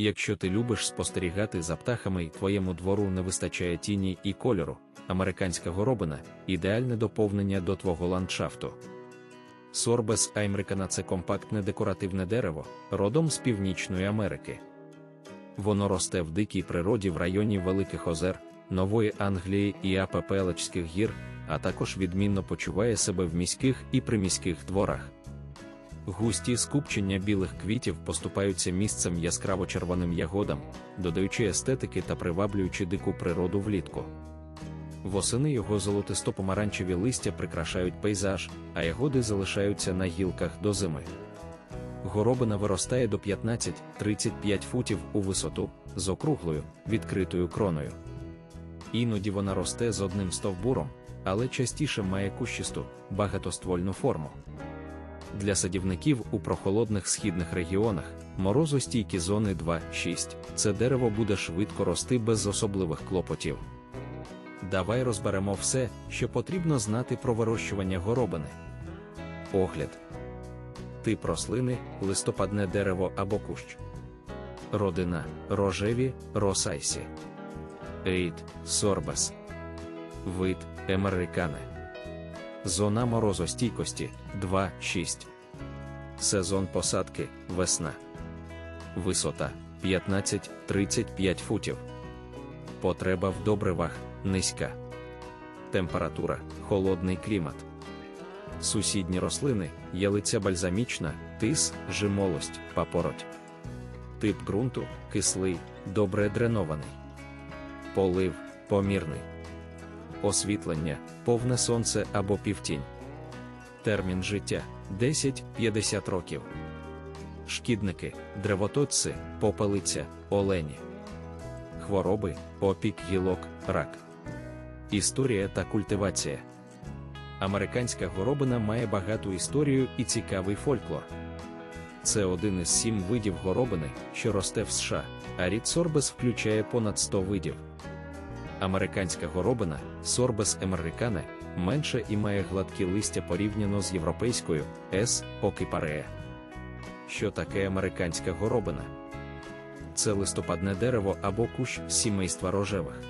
Якщо ти любиш спостерігати за птахами і твоєму двору не вистачає тіні і кольору, американська горобина ідеальне доповнення до твого ландшафту. Сорбес аймрикана це компактне декоративне дерево, родом з Північної Америки. Воно росте в дикій природі в районі Великих Озер, Нової Англії і Апепелечських гір, а також відмінно почуває себе в міських і приміських дворах. Густі скупчення білих квітів поступаються місцем яскраво-червоним ягодам, додаючи естетики та приваблюючи дику природу влітку. Восени його золотисто-помаранчеві листя прикрашають пейзаж, а ягоди залишаються на гілках до зими. Горобина виростає до 15-35 футів у висоту з округлою, відкритою кроною. Іноді вона росте з одним стовбуром, але частіше має кущисту, багатоствольну форму. Для садівників у прохолодних східних регіонах морозостійкі зони 2-6 це дерево буде швидко рости без особливих клопотів. Давай розберемо все, що потрібно знати про вирощування горобини. Огляд. Тип рослини, листопадне дерево або кущ. Родина рожеві росайсі. Рід сорбес. Вид емерикане. Зона морозостійкості 2-6. Сезон посадки весна. Висота 15-35 футів. Потреба в добривах низька. Температура холодний клімат. Сусідні рослини ялиця бальзамічна, тис, жимолость, папороть. Тип ґрунту кислий, добре дренований. Полив помірний. Освітлення, повне сонце або півтінь. Термін життя 10-50 років. Шкідники, древоточці, попелиця, олені. Хвороби, опік гілок, рак. Історія та культивація. Американська горобина має багату історію і цікавий фольклор. Це один із сім видів горобини, що росте в США, а рід Сорбес включає понад 100 видів. Американська горобина Sorbes americane, менше і має гладкі листя порівняно з європейською S. окипарея. Що таке американська горобина? Це листопадне дерево або кущ сімейства рожевих.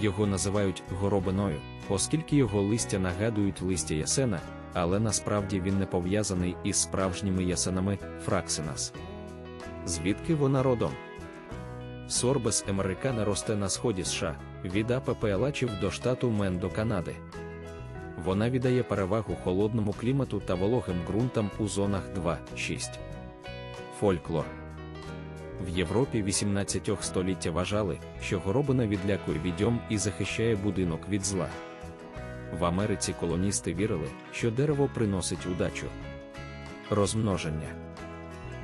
Його називають горобиною, оскільки його листя нагадують листя ясена, але насправді він не пов'язаний із справжніми ясенами фраксинас. Звідки вона родом? Сорбес американа росте на сході США, від Апелачів до штату Мен до Канади. Вона віддає перевагу холодному клімату та вологим ґрунтам у зонах 2-6. Фольклор в Європі 18 століття вважали, що горобина відлякує відьом і захищає будинок від зла. В Америці колоністи вірили, що дерево приносить удачу. Розмноження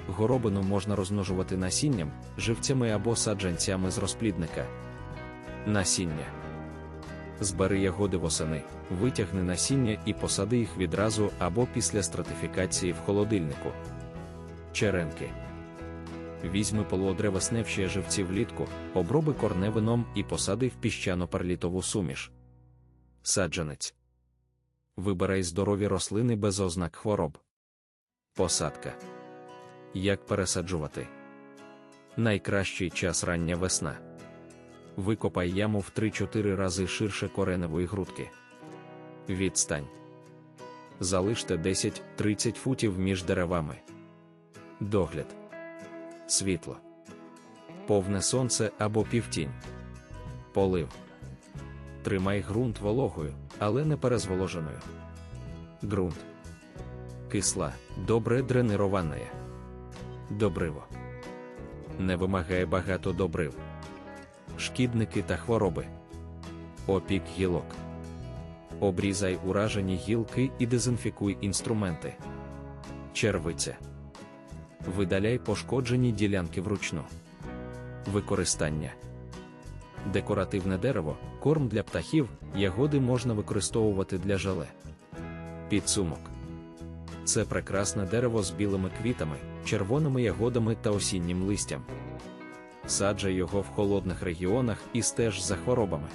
горобину можна розмножувати насінням, живцями або саджанцями з розплідника. Насіння. Збери ягоди восени, витягни насіння і посади їх відразу або після стратифікації в холодильнику. Черенки. Візьми полуодревесневші живці влітку, оброби корневином і посади в піщано-перлітову суміш. Саджанець. Вибирай здорові рослини без ознак хвороб. Посадка. Як пересаджувати? Найкращий час рання весна. Викопай яму в 3-4 рази ширше кореневої грудки. Відстань. Залиште 10-30 футів між деревами. Догляд. Світло. Повне сонце або півтінь. Полив. Тримай ґрунт вологою, але не перезволоженою. Ґрунт. Кисла, добре дренирована. Добриво. Не вимагає багато добрив. Шкідники та хвороби. Опік гілок. Обрізай уражені гілки і дезінфікуй інструменти. Червиця. Видаляй пошкоджені ділянки вручну. Використання. Декоративне дерево, корм для птахів, ягоди можна використовувати для желе. Підсумок. Це прекрасне дерево з білими квітами, червоними ягодами та осіннім листям. Саджай його в холодних регіонах і стеж за хворобами.